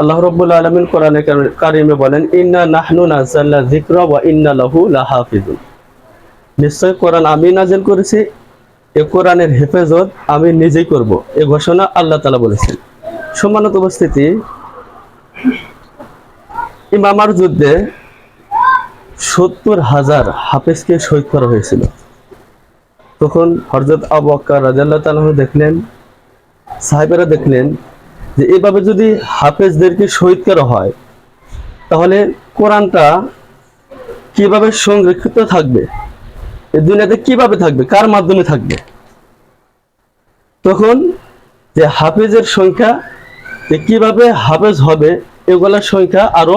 আল্লাহ রব্বুল আলমিন কোরআনে কারিমে বলেন, ইন্না নাহনু নাজাল্লা ওয়া ইন্না লাহু নিশ্চয় কোরআন আমি নাজিল করেছি, এ কোরআনের হেফাজত আমি নিজেই করব, এ ঘোষণা আল্লাহ তালা বলেছেন। সম্মানিত উপস্থিতি ইমামার যুদ্ধে সত্তর হাজার হাফেজকে শহীদ করা হয়েছিল। তখন হরজত আবু আক্কার রাজাল্লাহ তালাহ দেখলেন, সাহেবেরা দেখলেন যে এভাবে যদি হাফেজদেরকে শহীদ করা হয়, তাহলে কোরআনটা কীভাবে সংরক্ষিত থাকবে? এই দুনিয়াতে কীভাবে থাকবে? কার মাধ্যমে থাকবে? তখন যে হাফেজের সংখ্যা, যে কীভাবে হাফেজ হবে, এগুলার সংখ্যা আরও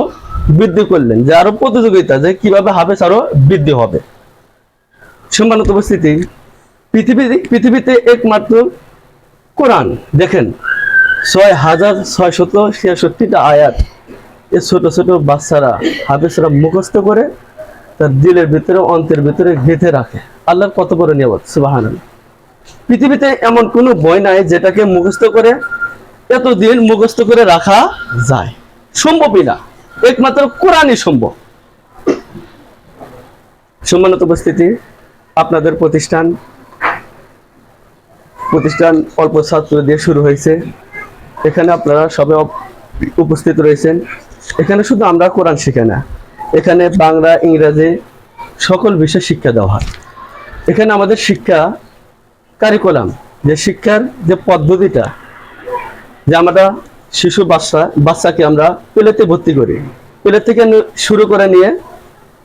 বৃদ্ধি করলেন, যে আরও প্রতিযোগিতা, যে কীভাবে হাফেজ আরও বৃদ্ধি হবে। সম্মানিত উপস্থিতি পৃথিবী পৃথিবীতে একমাত্র কোরআন, দেখেন ছয় হাজার ছয় ছয়শত ছিয়াষট্টিটা আয়াত এ ছোট ছোট বাচ্চারা হাফেজরা মুখস্থ করে তার দিলের ভিতরে, অন্তের ভিতরে গেঁথে রাখে। আল্লাহর কত বড় নিয়ামত সুবাহান পৃথিবীতে এমন কোনো বই নাই যেটাকে মুখস্থ করে এতদিন মুখস্থ করে রাখা যায়। সম্ভবই না। একমাত্র কোরআনই সম্ভব। সম্মানিত উপস্থিতি, আপনাদের প্রতিষ্ঠান প্রতিষ্ঠান অল্প ছাত্র দিয়ে শুরু হয়েছে। এখানে আপনারা সবে উপস্থিত রয়েছেন। এখানে শুধু আমরা কোরআন শিখে না, এখানে বাংলা, ইংরেজি সকল বিষয় শিক্ষা দেওয়া হয়। এখানে আমাদের শিক্ষা কারিকুলাম যে শিক্ষার যে পদ্ধতিটা, যে আমরা শিশু বাচ্চা, বাচ্চাকে আমরা পেলেতে ভর্তি করি। পেলে থেকে শুরু করে নিয়ে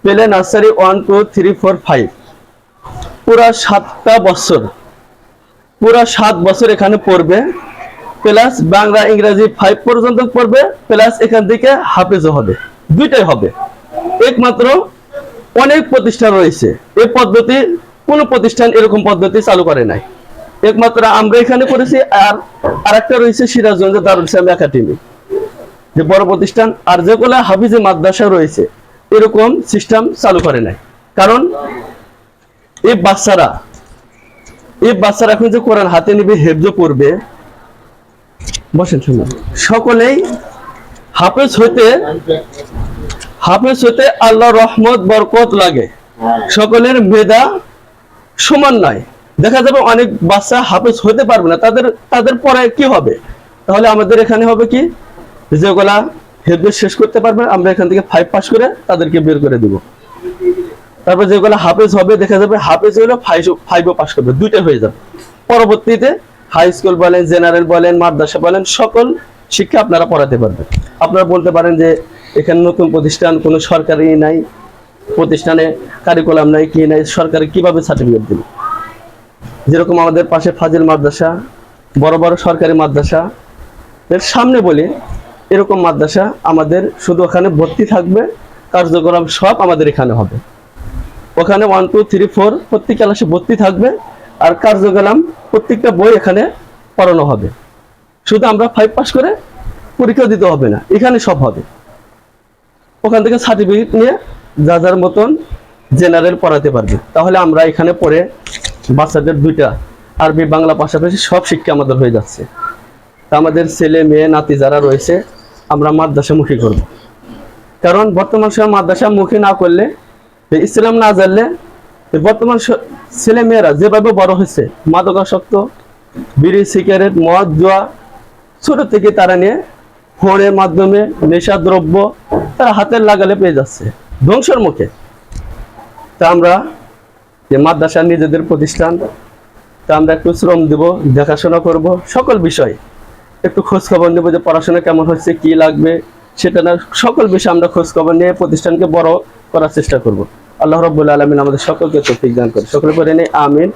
পেলে nursery one two three four five পুরা সাতটা বছর, পুরা সাত বছর এখানে পড়বে। প্লাস বাংলা ইংরেজি ফাইভ পর্যন্ত পড়বে, প্লাস এখান থেকে হাফেজও হবে। দুইটাই হবে। একমাত্র অনেক প্রতিষ্ঠান রয়েছে। এই পদ্ধতি, কোনো প্রতিষ্ঠান এরকম পদ্ধতি চালু করে নাই। একমাত্র আমরা এখানে করেছি আর আরেকটা রয়েছে সিরাজগঞ্জ দারুল ইসলাম একাডেমি। যে বড় প্রতিষ্ঠান, আর যেগুলো হাফিজে মাদ্রাসা রয়েছে, এরকম সিস্টেম চালু করে নাই। কারণ এই বাচ্চারা এই বাচ্চারা এখন যে কোরআন হাতে নিবে, হেফজ পড়বে বসেন, শুনুন। সকলেই হাফেজ হইতে হাফেজ হইতে আল্লাহ রহমত, বরকত লাগে। সকলের মেধা সমান নয় দেখা যাবে অনেক বাচ্চা হাফেজ হতে পারবে না। তাদের তাদের পরে কি হবে? তাহলে আমাদের এখানে হবে কি? যেগুলা হেফজ শেষ করতে পারবে, আমরা এখান থেকে ফাইভ পাস করে তাদেরকে বের করে দিব। তারপর যেগুলো হাফেজ হবে, দেখা যাবে হাফেজ হলে ফাইভ ফাইভও পাস করবে। দুইটা হয়ে যাবে। পরবর্তীতে হাই স্কুল বলেন, জেনারেল বলেন, মাদ্রাসা বলেন, সকল শিক্ষা আপনারা পড়াতে পারবেন। আপনারা বলতে পারেন যে এখানে নতুন প্রতিষ্ঠান, কোনো সরকারি নাই, প্রতিষ্ঠানে কারিকুলাম নাই, কি নাই, সরকারি কীভাবে সার্টিফিকেট দিল যেরকম আমাদের পাশে ফাজিল মাদ্রাসা, বড় বড় সরকারি মাদ্রাসা, এর সামনে বলি, এরকম মাদ্রাসা আমাদের শুধু ওখানে ভর্তি থাকবে, কার্যক্রম সব আমাদের এখানে হবে। ওখানে ওয়ান টু থ্রি ফোর প্রত্যেক ক্লাসে ভর্তি থাকবে আর কার্যক্রম প্রত্যেকটা বই এখানে পড়ানো হবে। শুধু আমরা ফাইভ পাস করে পরীক্ষা দিতে হবে না, এখানে সব হবে। ওখান থেকে সার্টিফিকেট নিয়ে যা যার মতন জেনারেল পড়াতে পারবে। তাহলে আমরা এখানে পড়ে বাচ্চাদের দুইটা আরবি, বাংলা পাশাপাশি সব শিক্ষা আমাদের হয়ে যাচ্ছে। তা আমাদের ছেলে, মেয়ে, নাতি যারা রয়েছে, আমরা মাদ্রাসামুখী করব। কারণ বর্তমান সময় মাদ্রাসামুখী না করলে, ইসলাম না জানলে বর্তমান ছেলে মেয়েরা যেভাবে বড় হয়েছে, মাদকাসক্ত, বিড়ি, সিগারেট, মদ, জুয়া, ছোট থেকে তারা নিয়ে ফোনের মাধ্যমে নেশা দ্রব্য তারা হাতের লাগালে পেয়ে যাচ্ছে। ধ্বংসের মুখে। তা আমরা যে মাদ্রাসা নিজেদের প্রতিষ্ঠান, তা আমরা একটু শ্রম দেব, দেখাশোনা করব, সকল বিষয়। একটু খোঁজ খবর নেব যে পড়াশোনা কেমন হচ্ছে, কি লাগবে, সেটা না সকল বিষয়ে আমরা খোঁজ খবর নিয়ে প্রতিষ্ঠানকে বড় করার চেষ্টা করব। আল্লাহ রব্বুল আলমিন আমাদের সকলকে তৌফিক দান করে সকলে করে নেই আমিন।